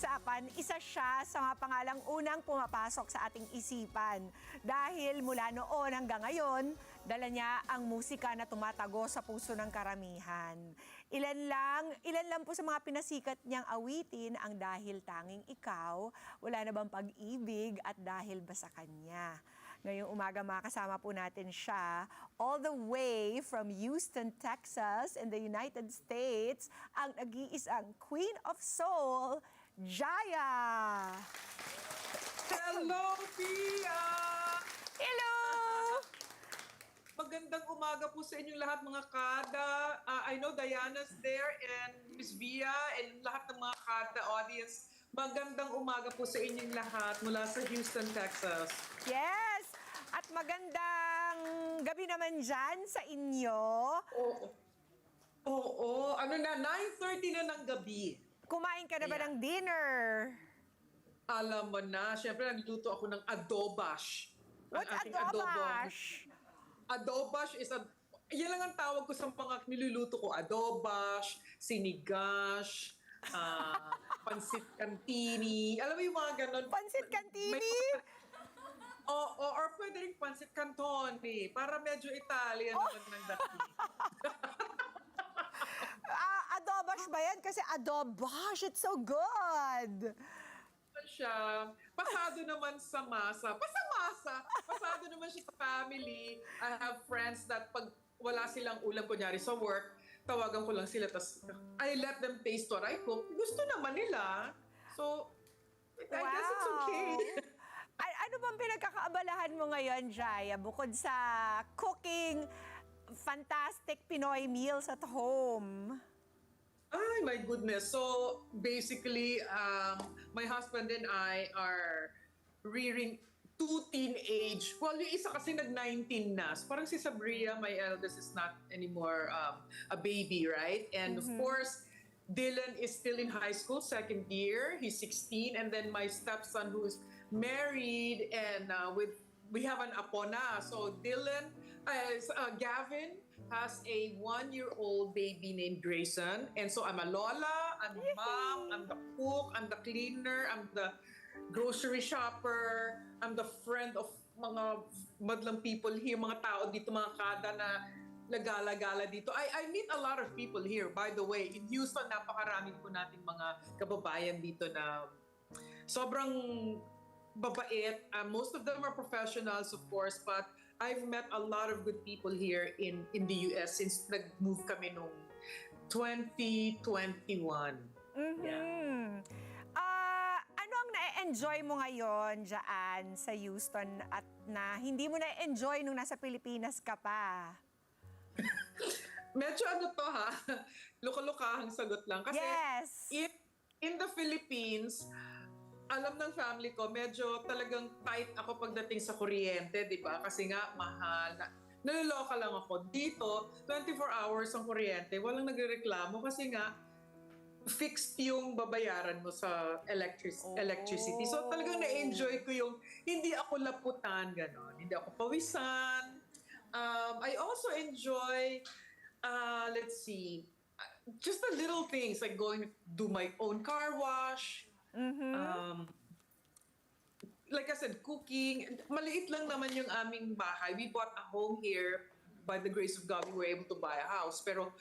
pag-uusapan, isa siya sa mga pangalang unang pumapasok sa ating isipan. Dahil mula noon hanggang ngayon, dala niya ang musika na tumatago sa puso ng karamihan. Ilan lang, ilan lang po sa mga pinasikat niyang awitin ang dahil tanging ikaw, wala na bang pag-ibig at dahil ba sa kanya. Ngayong umaga makasama po natin siya all the way from Houston, Texas in the United States, ang nag-iisang Queen of Soul, Jaya! Hello, Pia! Hello! Magandang umaga po sa inyong lahat mga kada. Ah, I know Diana's there and Miss Via and lahat ng mga kada audience. Magandang umaga po sa inyong lahat mula sa Houston, Texas. Yes! At magandang gabi naman dyan sa inyo. Oo. Oo, ano na, 9.30 na ng gabi. Kumain ka na ba ng dinner? Alam mo na, syempre nagluto ako ng adobash. Ang What's ating adobo. adobash? Adobash is a... Yan lang ang tawag ko sa mga niluluto ko. Adobash, sinigash, ah, pansit cantini. Alam mo yung mga ganon. Pansit Cantini? May- Oo, oh, or pwede rin pansit cantoni. Para medyo Italian Oh. naman ng dating. Adobash ba yan? Kasi adobash, it's so good. Ano siya, pasado naman sa masa. Pasa-masa. Pasado naman siya sa family. I have friends that pag wala silang ulam, kunyari sa work, tawagan ko lang sila, tas I let them taste what I cook. Gusto naman nila. So, I guess it's okay. Ano bang pinagkakaabalahan mo ngayon, Jaya? Bukod sa cooking fantastic Pinoy meals at home. Ay, my goodness. So, basically, um, my husband and I are rearing two teenage. Well, yung isa kasi nag-19 na. So, parang si Sabria, my eldest, is not anymore um, a baby, right? And of course, Dylan is still in high school, second year. He's 16. And then my stepson, who's married and uh, with we have an apo na. So Dylan, uh, uh, Gavin has a one-year-old baby named Grayson. And so I'm a lola, I'm a mom, I'm the cook, I'm the cleaner, I'm the grocery shopper, I'm the friend of mga madlang people here, mga tao dito, mga kada na nagala-gala dito. I, I meet a lot of people here, by the way. In Houston, napakarami po nating mga kababayan dito na sobrang babait. Uh, most of them are professionals, of course, but I've met a lot of good people here in, in the US since nag-move kami nung 2021. Mhm. Ah, ano ang na-enjoy mo ngayon dyan sa Houston at na hindi mo na-enjoy nung nasa Pilipinas ka pa? Medyo ano to ha, luka-lukahang sagot lang. Kasi Yes. in, in the Philippines, alam ng family ko, medyo talagang tight ako pagdating sa kuryente, di ba? Kasi nga, mahal. Na, naliloka lang ako. Dito, 24 hours ang kuryente. Walang nagrereklamo kasi nga, fixed yung babayaran mo sa electric, Oh. electricity. So talagang na-enjoy ko yung hindi ako laputan, ganon. Hindi ako pawisan. Um, I also enjoy, uh, let's see, uh, just the little things like going to do my own car wash. Um, like I said, cooking. Maliit lang naman yung aming bahay. We bought a home here. By the grace of God, we were able to buy a house. Pero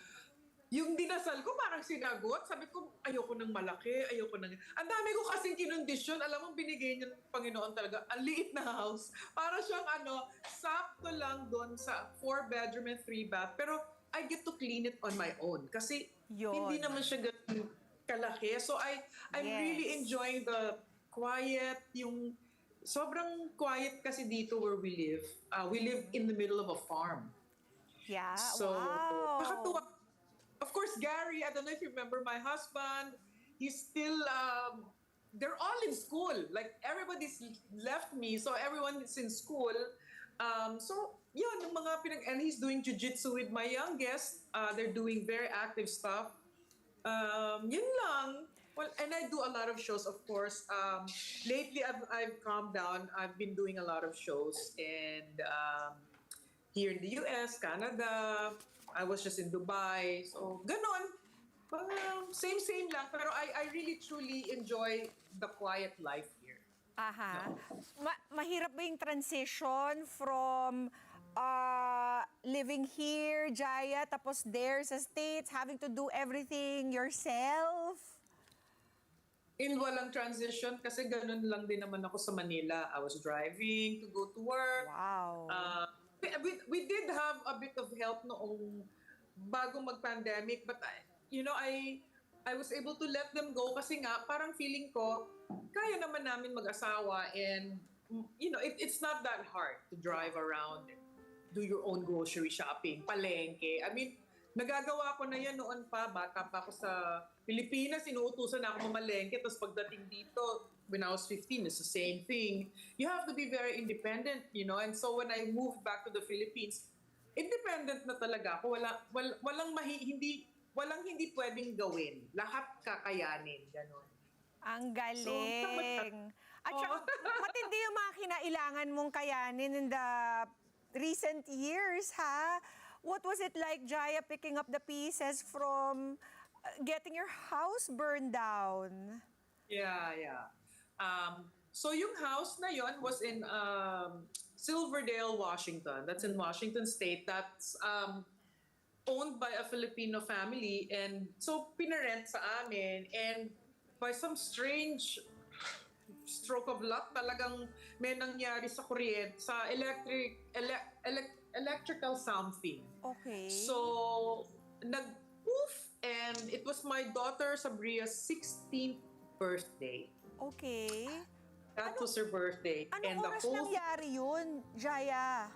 yung dinasal ko parang sinagot. Sabi ko, ayoko ng malaki, ayoko ng... Ang dami ko kasing kinondisyon. Alam mo, binigay niya ng Panginoon talaga. Ang liit na house. Para siyang ano, sakto lang doon sa four bedroom and three bath. Pero I get to clean it on my own. Kasi Yun. hindi naman siya ganun kalaki. So I, I'm Yes. really enjoying the quiet, yung sobrang quiet kasi dito where we live. Uh, we live in the middle of a farm. Yeah, So, wow. nakatuwa. Of course, Gary, I don't know if you remember my husband, he's still, um, they're all in school. Like, everybody's left me, so everyone is in school. Um, so, yun, yung mga pinag- and he's doing jujitsu with my youngest. Uh, they're doing very active stuff. Um, yun lang. Well, and I do a lot of shows, of course. Um, lately, I've, I've calmed down. I've been doing a lot of shows, and um, here in the US, Canada. I was just in Dubai. So, ganon. Um, same, same lang. Pero I, I really, truly enjoy the quiet life here. Aha. Ma- mahirap ba yung transition from uh, living here, Jaya, tapos there sa States, having to do everything yourself? In walang transition, kasi ganun lang din naman ako sa Manila. I was driving to go to work. Wow. Uh, we, we, we did have a bit of help noong bago mag-pandemic, but I, you know, I I was able to let them go kasi nga parang feeling ko kaya naman namin mag-asawa and you know, it, it's not that hard to drive around do your own grocery shopping, palengke. I mean, nagagawa ko na yan noon pa, bata pa ako sa Pilipinas, inuutusan na ako mamalengke, tapos pagdating dito, when I was 15, it's the same thing. You have to be very independent, you know, and so when I moved back to the Philippines, independent na talaga ako. Wala, wal, walang mahi, hindi, walang hindi pwedeng gawin. Lahat kakayanin, gano'n. Ang So, galing. At Oo. saka, matindi yung mga kinailangan mong kayanin in the recent years, ha? What was it like, Jaya, picking up the pieces from uh, getting your house burned down? Yeah, yeah. Um, so yung house na yon was in um, Silverdale, Washington. That's in Washington State. That's um, owned by a Filipino family. And so pinarent sa amin. And by some strange stroke of luck, talagang may nangyari sa kuryente, sa electric, ele- ele- electrical something. Okay. So, nag-poof and it was my daughter Sabria's 16th birthday. okay. That was her birthday. Anong and the oras whole nangyari yun, Jaya?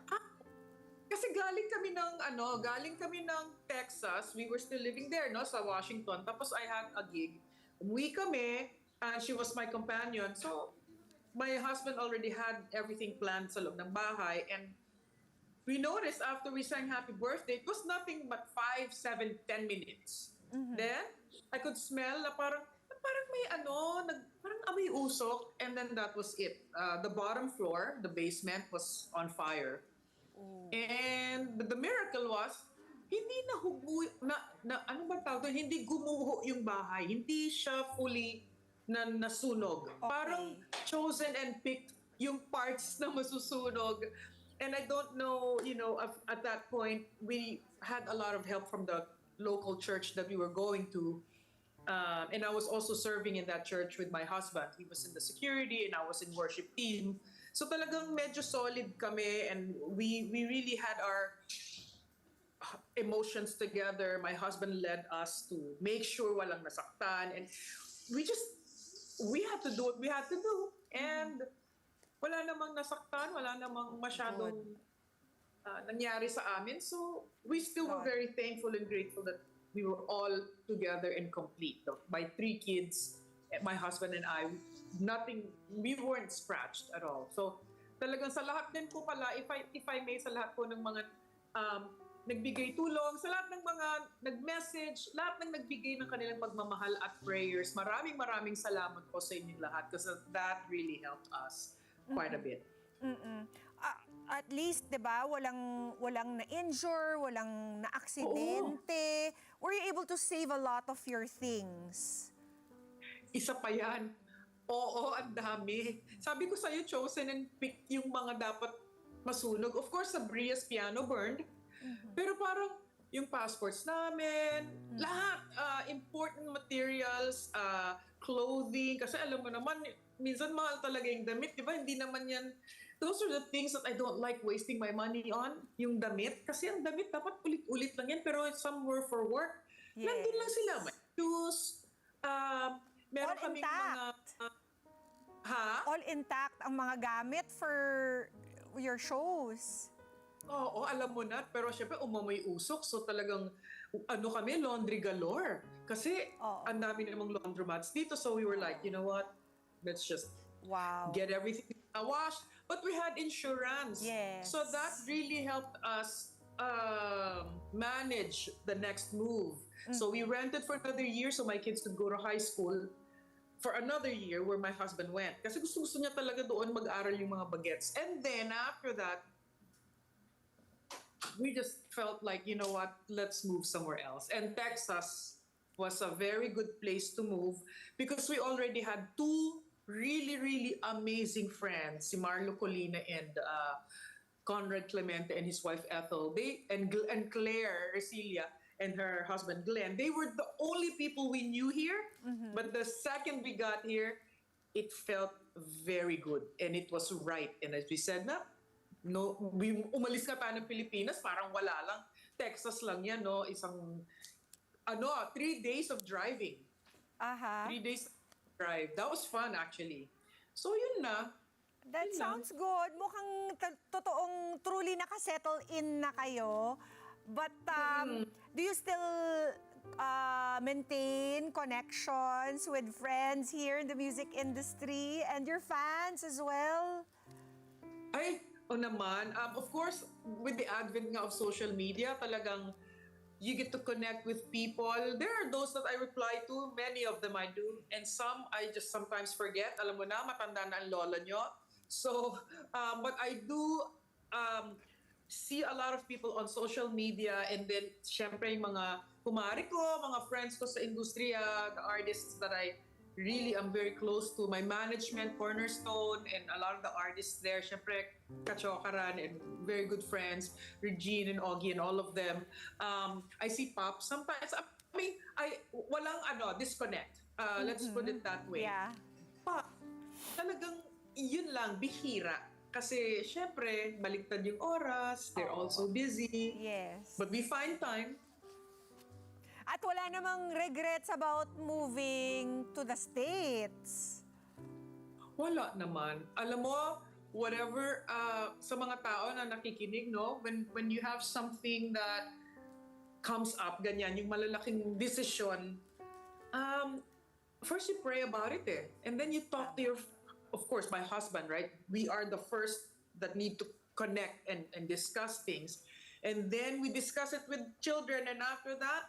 kasi galing kami ng ano, galing kami ng Texas. We were still living there, no, sa Washington. Tapos I had a gig. Umuwi kami, and she was my companion. So, my husband already had everything planned sa loob ng bahay. And we noticed after we sang Happy Birthday, it was nothing but 5, 7, 10 minutes. Then, I could smell na parang, parang may ano, nag, parang amoy usok. And then that was it. Uh, the bottom floor, the basement was on fire. And the miracle was, hindi na hugu, na, na ano ba tawag doon? Hindi gumuho yung bahay. Hindi siya fully na nasunog. Parang chosen and picked yung parts na masusunog. And I don't know, you know, at, at that point, we had a lot of help from the local church that we were going to. Um, and I was also serving in that church with my husband. He was in the security and I was in worship team. So talagang medyo solid kami and we we really had our emotions together. My husband led us to make sure walang nasaktan and we just we had to do what we had to do and wala namang nasaktan, wala namang masyadong uh, nangyari sa amin. So we still were very thankful and grateful that we were all together and complete. The- My three kids, eh, my husband and I, nothing, we weren't scratched at all. So talagang sa lahat din po pala, if I, if I may, sa lahat po ng mga um, nagbigay tulong, sa lahat ng mga nag-message, lahat ng nagbigay ng kanilang pagmamahal at prayers, maraming maraming salamat po sa inyong lahat because that really helped us quite a bit. Mm-mm. Ah, at least, 'di ba, walang walang na-injure, walang na-aksidente. Were you able to save a lot of your things? Isa pa yan. Oo, ang dami. Sabi ko sa'yo, chosen and picked yung mga dapat masunog. Of course, sa Bria's piano burned. Pero parang yung passports namin, lahat, uh, important materials, uh, clothing, kasi alam mo naman, minsan mahal talaga yung damit, di ba? Hindi naman yan, those are the things that I don't like wasting my money on, yung damit. Kasi ang damit dapat ulit-ulit lang yan, pero some were for work. Nandun lang Yes. sila. May shoes, um, meron All kaming intact. mga... uh, ha? All intact ang mga gamit for your shows. Oo, alam mo na. Pero syempre, umamoy usok. So talagang, ano kami, laundry galore. Kasi, Oo. ang dami namang laundromats dito. So we were like, you know what? Let's just Wow. get everything washed. But we had insurance. Yes. So that really helped us um, manage the next move. So we rented for another year so my kids could go to high school for another year where my husband went. Kasi gusto gusto niya talaga doon mag-aral yung mga bagets. And then after that, we just felt like, you know what, let's move somewhere else. And Texas was a very good place to move because we already had two really, really amazing friends, si Marlo Colina and uh, Conrad Clemente and his wife Ethel. They and and Claire Resilia and her husband Glenn. They were the only people we knew here. But the second we got here, it felt very good and it was right. And as we said na, no, umalis nga tayo ng Pilipinas, parang wala lang. Texas lang yan, no? Isang, ano, three days of driving. Aha. Three days drive. That was fun, actually. So, yun na. That Yun sounds good. Mukhang totoong truly nakasettle in na kayo. But um, do you still uh, maintain connections with friends here in the music industry and your fans as well? Ay, o naman. Um, of course, with the advent nga of social media, talagang you get to connect with people. There are those that I reply to, many of them I do, and some I just sometimes forget. Alam mo na, matanda na ang lola nyo. So, um, but I do um, see a lot of people on social media and then syempre yung mga kumari ko, mga friends ko sa industriya, the artists that I really am very close to, my management, Cornerstone, and a lot of the artists there, syempre Kachokaran and very good friends, Regine and Augie and all of them. Um, I see Pop sometimes. I mean, I, walang ano, disconnect. Uh, Let's put it that way Yeah. pa, talagang yun lang, bihira. Kasi syempre, baliktad yung oras, they're Oo. also busy. Yes. But we find time. At wala namang regrets about moving to the States. Wala naman. Alam mo, whatever, uh, sa mga tao na nakikinig, no? When, when you have something that comes up, ganyan, yung malalaking decision, um, first you pray about it eh. And then you talk to your, of course, my husband, right? We are the first that need to connect and, and discuss things. And then we discuss it with children and after that,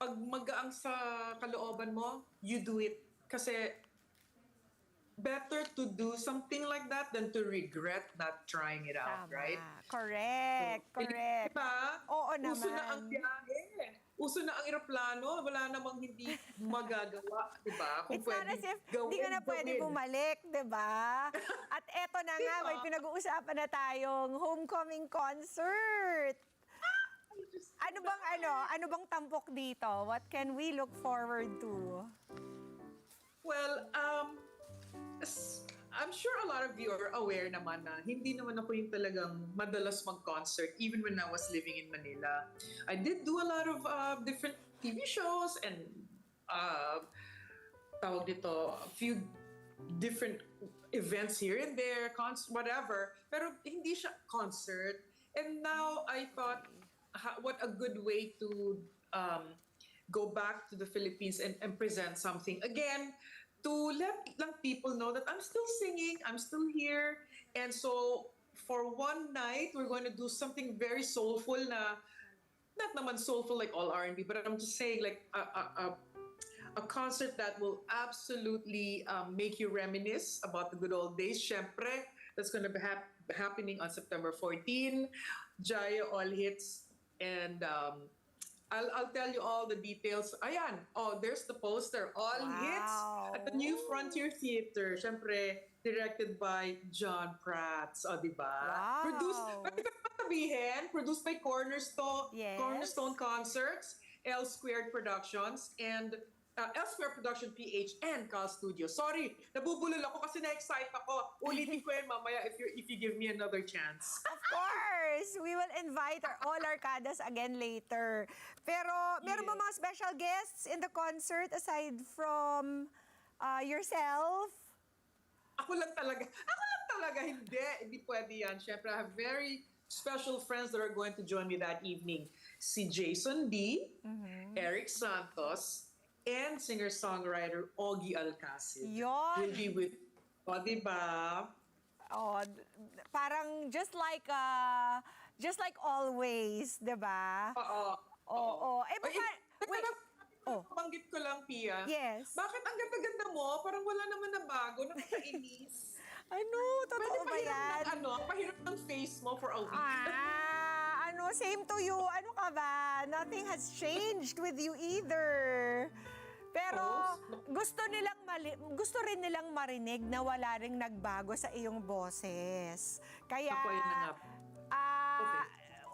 pag magaang sa kalooban mo, you do it. Kasi better to do something like that than to regret not trying it out, Tama. right? Correct. So, Correct. Diba? Oo Uso na ang naman. biyahe. Uso na ang eroplano. Wala namang hindi magagawa. Diba? Kung It's not pwede as if gawin, hindi ka na pwede gawin. bumalik, di ba? At eto na nga, Diba? may pinag-uusapan na tayong homecoming concert. Ano bang ano? Ano bang tampok dito? What can we look forward to? Well, um, I'm sure a lot of you are aware naman na hindi naman ako yung talagang madalas mag-concert even when I was living in Manila. I did do a lot of uh, different TV shows and uh, tawag dito, a few different events here and there, cons whatever. Pero hindi siya concert. And now I thought, ha- what a good way to um, go back to the Philippines and, and present something again to let lang people know that I'm still singing, I'm still here. And so for one night, we're going to do something very soulful na not naman soulful like all R&B, but I'm just saying like a, a, a, a concert that will absolutely um, make you reminisce about the good old days. Syempre, that's going to be hap- happening on September 14. Jaya All Hits. And um, I'll, I'll tell you all the details. Ayan, oh, there's the poster. All Hits at the New Frontier Theater. Syempre, directed by John Prats. O, di ba? Wow. Produced, ka pa sabihin, produced by Cornerstone, Yes. Cornerstone Concerts, L Squared Productions, and uh, L Squared Production PH and Cal Studio. Sorry, nabubulol ako kasi na-excite ako. Ulitin ko yan mamaya if, you if you give me another chance. Of course! We will invite our, all Arcadas again later. Pero meron ba Yes. mga special guests in the concert aside from uh, yourself? Ako lang talaga. Ako lang talaga. Hindi. Hindi pwede yan. Siyempre, I have very special friends that are going to join me that evening. Si Jason D, Eric Santos, and singer-songwriter Augie Alcacid. Will be with, o diba? Oh, parang just like uh, just like always, 'di ba? Oo. Oo. Eh, Ay, baka, teka wait. Oh. Banggit ko lang, Pia. Yes. Bakit ang ganda-ganda mo? Parang wala naman na bago, nakakainis. Ano? Pwede Totoo ba pahiram yan? ng ano, pahiram ng face mo for a week. Ah, ano, same to you. Ano ka ba? Nothing has changed with you either. Pero gusto nilang mali- gusto rin nilang marinig na wala ring nagbago sa iyong boses. Kaya Ako, yun na nga. ah,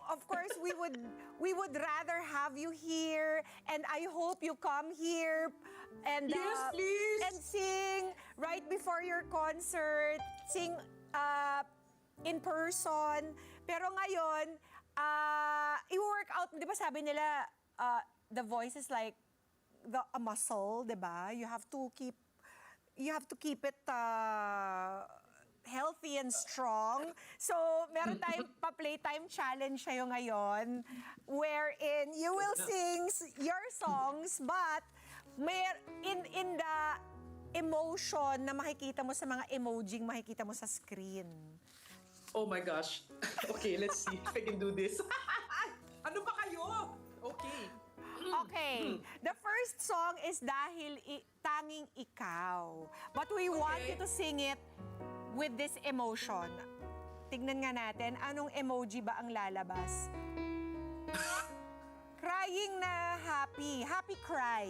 of course we would we would rather have you here and I hope you come here and Yes, uh, please. and sing right before your concert, sing uh, in person. Pero ngayon, uh, i-work out, di ba sabi nila, uh, the voice is like the, a muscle, di ba? You have to keep, you have to keep it uh, healthy and strong. So, meron tayong pa-playtime challenge sa'yo ngayon wherein you will sing your songs but may, in, in the emotion na makikita mo sa mga emoji makikita mo sa screen. Oh my gosh. Okay, let's see if I can do this. ano ba kayo? Okay. Okay, the first song is Dahil I- Tanging Ikaw. But we want you to sing it with this emotion. Tignan nga natin, anong emoji ba ang lalabas? Crying na happy. Happy cry.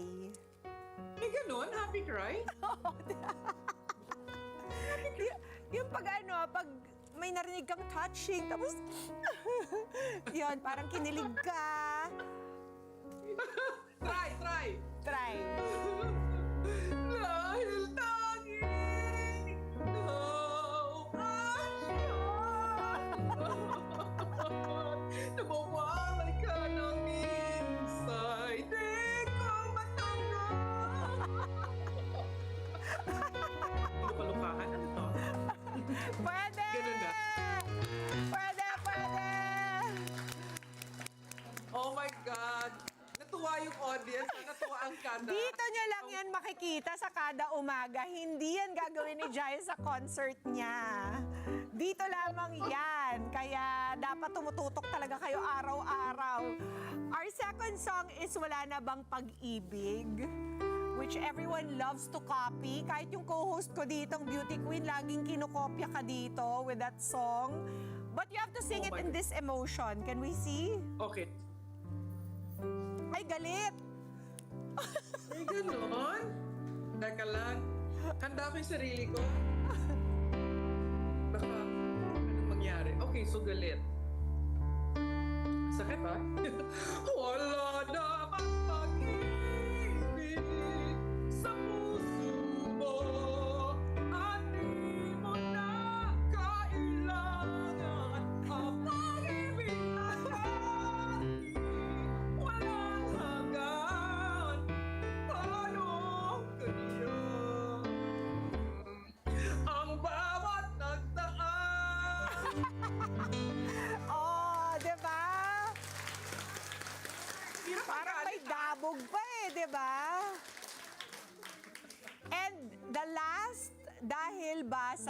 May ganun? Happy cry? Y- yung pag ano, pag may narinig kang touching, tapos, yun, parang kinilig ka. try, try. Try. Dahil tanging ikaw sa kada umaga. Hindi yan gagawin ni Jai sa concert niya. Dito lamang yan. Kaya dapat tumututok talaga kayo araw-araw. Our second song is Wala na bang pag-ibig? Which everyone loves to copy. Kahit yung co-host ko ditong Beauty Queen, laging kinokopya ka dito with that song. But you have to sing Oh it in God. this emotion. Can we see? Okay. Ay, galit! May ganon? Teka lang. Handa ko yung sarili ko. Baka, anong mangyari? Okay, so galit. Sakit ha? Wala na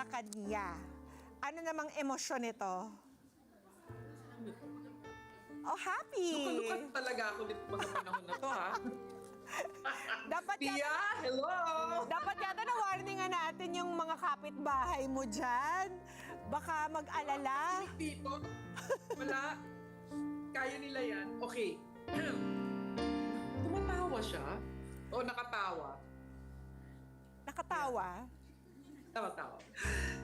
sa kanya? Ano namang emosyon nito? Oh, happy! Lukat talaga ako nito mga panahon na to, ha? Dapat yata, Tia, hello! dapat yata na-warningan natin yung mga kapitbahay mo dyan. Baka mag-alala. Dito, wala. Kaya nila yan. Okay. Tumatawa siya? O nakatawa? Nakatawa. Tawa-tawa.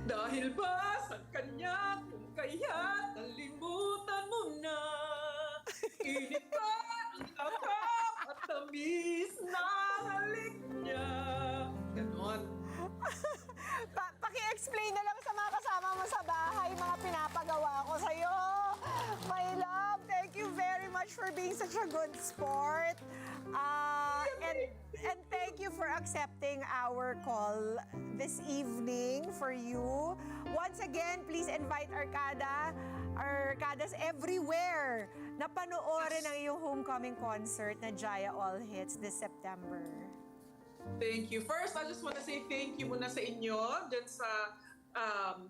Dahil ba sa kanya kung kaya nalimutan mo na Init ka ang lakap at tamis na halik niya Ganon. Pa- paki-explain na lang sa mga kasama mo sa bahay, mga pinapagawa ko sa'yo. My love, thank you very much for being such a good sport. Uh, and, and thank you for accepting our call this evening for you. Once again, please invite Arcada, Arcadas everywhere na panoorin ang iyong homecoming concert na Jaya All Hits this September. Thank you. First, I just want to say thank you muna sa inyo dyan sa um,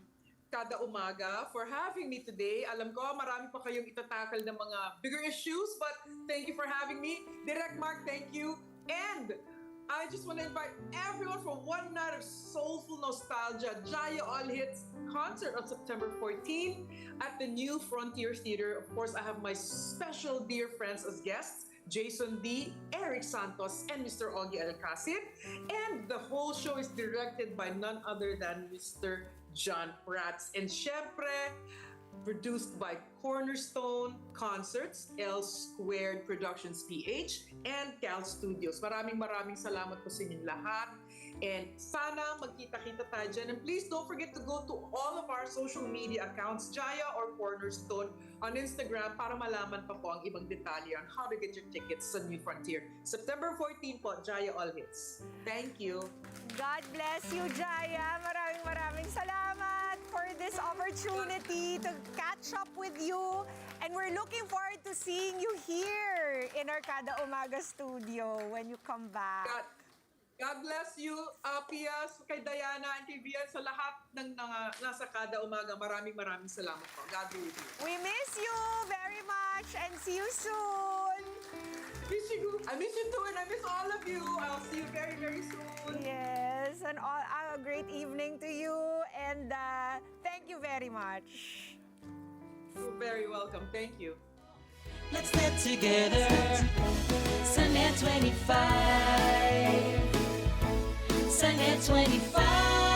kada umaga for having me today. Alam ko, marami pa kayong itatakal ng mga bigger issues, but thank you for having me. Direct Mark, thank you. And I just want to invite everyone for one night of soulful nostalgia. Jaya All Hits concert on September 14 at the New Frontier Theater. Of course, I have my special dear friends as guests. Jason D, Eric Santos, and Mr. Augie Alcacid. And the whole show is directed by none other than Mr. John Prats. And syempre, produced by Cornerstone Concerts, L Squared Productions PH, and Cal Studios. Maraming maraming salamat po sa inyong lahat. And sana magkita-kita tayo dyan. And please don't forget to go to all of our social media accounts, Jaya or Cornerstone, on Instagram para malaman pa po ang ibang detalye on how to get your tickets sa New Frontier. September 14 po, Jaya All Hits. Thank you. God bless you, Jaya. Maraming maraming salamat for this opportunity to catch up with you. And we're looking forward to seeing you here in our Kada Umaga studio when you come back. God, God bless you, uh, Pia, kay Diana, and kay Vian, sa lahat ng mga nasa kada umaga. Maraming maraming salamat po. God be with you. We miss you very much and see you soon. Miss you. I miss you too, and I miss all of you. I'll see you very, very soon. Yes, and all, a great evening to you. And uh, thank you very much. You're very welcome. Thank you. Let's get together. Sunday 25. Sunday at 25.